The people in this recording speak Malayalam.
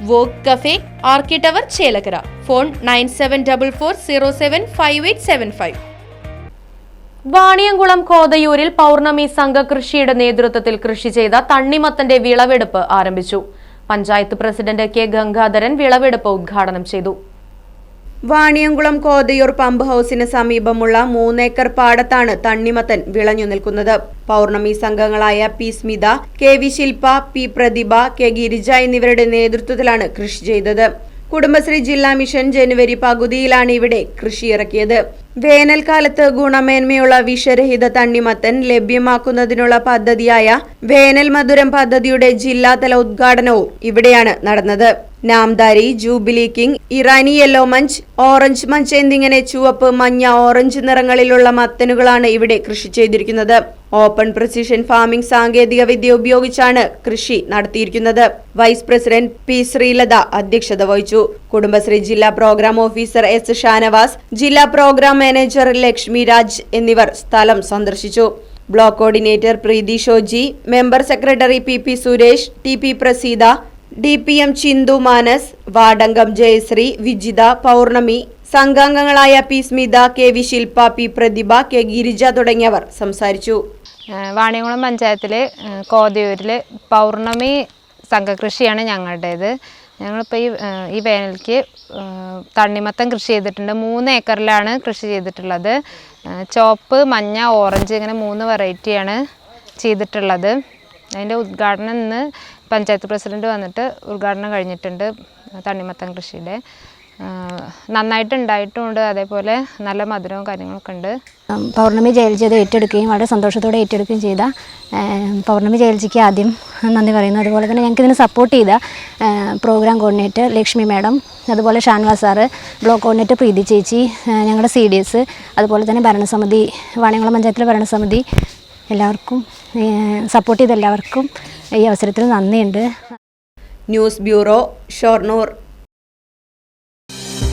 Walk cafe ആർക്കി tower Chelakkara. Phone nine seven double four zero seven five eight seven five. Vaniyamkulam കോതയൂരിൽ Pournami സംഘകൃഷിയുടെ നേതൃത്വത്തിൽ കൃഷി ചെയ്ത തണ്ണിമത്തന്റെ വിളവെടുപ്പ് ആരംഭിച്ചു. പഞ്ചായത്ത് പ്രസിഡന്റ് കെ ഗംഗാധരൻ വിളവെടുപ്പ് ഉദ്ഘാടനം ചെയ്തു. വാണിയംകുളം കോതയൂർ പമ്പ് ഹൗസിന് സമീപമുള്ള മൂന്നേക്കർ പാടത്താണ് തണ്ണിമത്തൻ വിളഞ്ഞു നിൽക്കുന്നത്. Pournami സംഘങ്ങളായ P Smitha K V Shilpa P Prathibha K Girija എന്നിവരുടെ നേതൃത്വത്തിലാണ് കൃഷി ചെയ്തത്. കുടുംബശ്രീ ജില്ലാ മിഷൻ ജനുവരി പകുതിയിലാണ് ഇവിടെ കൃഷിയിറക്കിയത്. വേനൽക്കാലത്ത് ഗുണമേന്മയുള്ള വിഷരഹിത തണ്ണിമത്തൻ ലഭ്യമാക്കുന്നതിനുള്ള പദ്ധതിയായ വേനൽ മധുരം പദ്ധതിയുടെ ജില്ലാതല ഉദ്ഘാടനവും ഇവിടെയാണ് നടന്നത്. Namdhari jubilee king Irani yellow munch orange munch എന്നിങ്ങനെ ചുവപ്പ് മഞ്ഞ ഓറഞ്ച് നിറങ്ങളിലുള്ള മത്തനുകളാണ് ഇവിടെ കൃഷി ചെയ്തിരിക്കുന്നത്. ഓപ്പൺ പ്രസിഷൻ ഫാമിംഗ് സാങ്കേതിക വിദ്യ ഉപയോഗിച്ചാണ് കൃഷി നടത്തിയിരിക്കുന്നത്. വൈസ് പ്രസിഡന്റ് പി ശ്രീലത അധ്യക്ഷത വഹിച്ചു. കുടുംബശ്രീ ജില്ലാ പ്രോഗ്രാം ഓഫീസർ എസ് ഷാനവാസ് ജില്ലാ പ്രോഗ്രാം മാനേജർ ലക്ഷ്മി രാജ് എന്നിവർ സ്ഥലം സന്ദർശിച്ചു. Block coordinator Preethi Shoji member secretary P P Suresh T P Praseetha D P M Chinthu Manas Vadankam Jayasree Vijitha Pournami സംഘാംഗങ്ങളായ P Smitha K V Shilpa P Prathibha K Girija തുടങ്ങിയവർ സംസാരിച്ചു. വാണിയംകുളം പഞ്ചായത്തിൽ കോതയൂരിൽ പൗർണമി സംഘകൃഷിയാണ് ഞങ്ങളുടേത്. ഞങ്ങളിപ്പോൾ ഈ ഈ വേനൽക്ക് തണ്ണിമത്തം കൃഷി ചെയ്തിട്ടുണ്ട്. മൂന്ന് ഏക്കറിലാണ് കൃഷി ചെയ്തിട്ടുള്ളത്. ചോപ്പ് മഞ്ഞ ഓറഞ്ച് ഇങ്ങനെ മൂന്ന് വെറൈറ്റിയാണ് ചെയ്തിട്ടുള്ളത്. അതിന്റെ ഉദ്ഘാടനം ഇന്ന് പഞ്ചായത്ത് പ്രസിഡന്റ് വന്നിട്ട് ഉദ്ഘാടനം കഴിഞ്ഞിട്ടുണ്ട് തണ്ണിമത്തം കൃഷിയുടെ. നന്നായിട്ട് ഉണ്ടായിട്ടുമുണ്ട് അതേപോലെ നല്ല മധുരവും കാര്യങ്ങളൊക്കെ ഉണ്ട്. പൗർണമി ജയൽജി അത് ഏറ്റെടുക്കുകയും വളരെ സന്തോഷത്തോടെ ഏറ്റെടുക്കുകയും ചെയ്ത പൗർണമി ജയൽജിക്ക് ആദ്യം നന്ദി പറയുന്നു. അതുപോലെ തന്നെ ഞങ്ങൾക്ക് ഇതിന് സപ്പോർട്ട് ചെയ്ത പ്രോഗ്രാം കോർഡിനേറ്റർ ലക്ഷ്മി മാഡം അതുപോലെ Shanavas sir block coordinator Preethi ചേച്ചി ഞങ്ങളുടെ സി ഡി എസ് അതുപോലെ തന്നെ ഭരണസമിതി വാണിയംകുളം പഞ്ചായത്തിലെ ഭരണസമിതി എല്ലാവർക്കും സപ്പോർട്ട് ചെയ്ത എല്ലാവർക്കും ഈ അവസരത്തിൽ നന്ദിയുണ്ട്. News bureau Shoranur.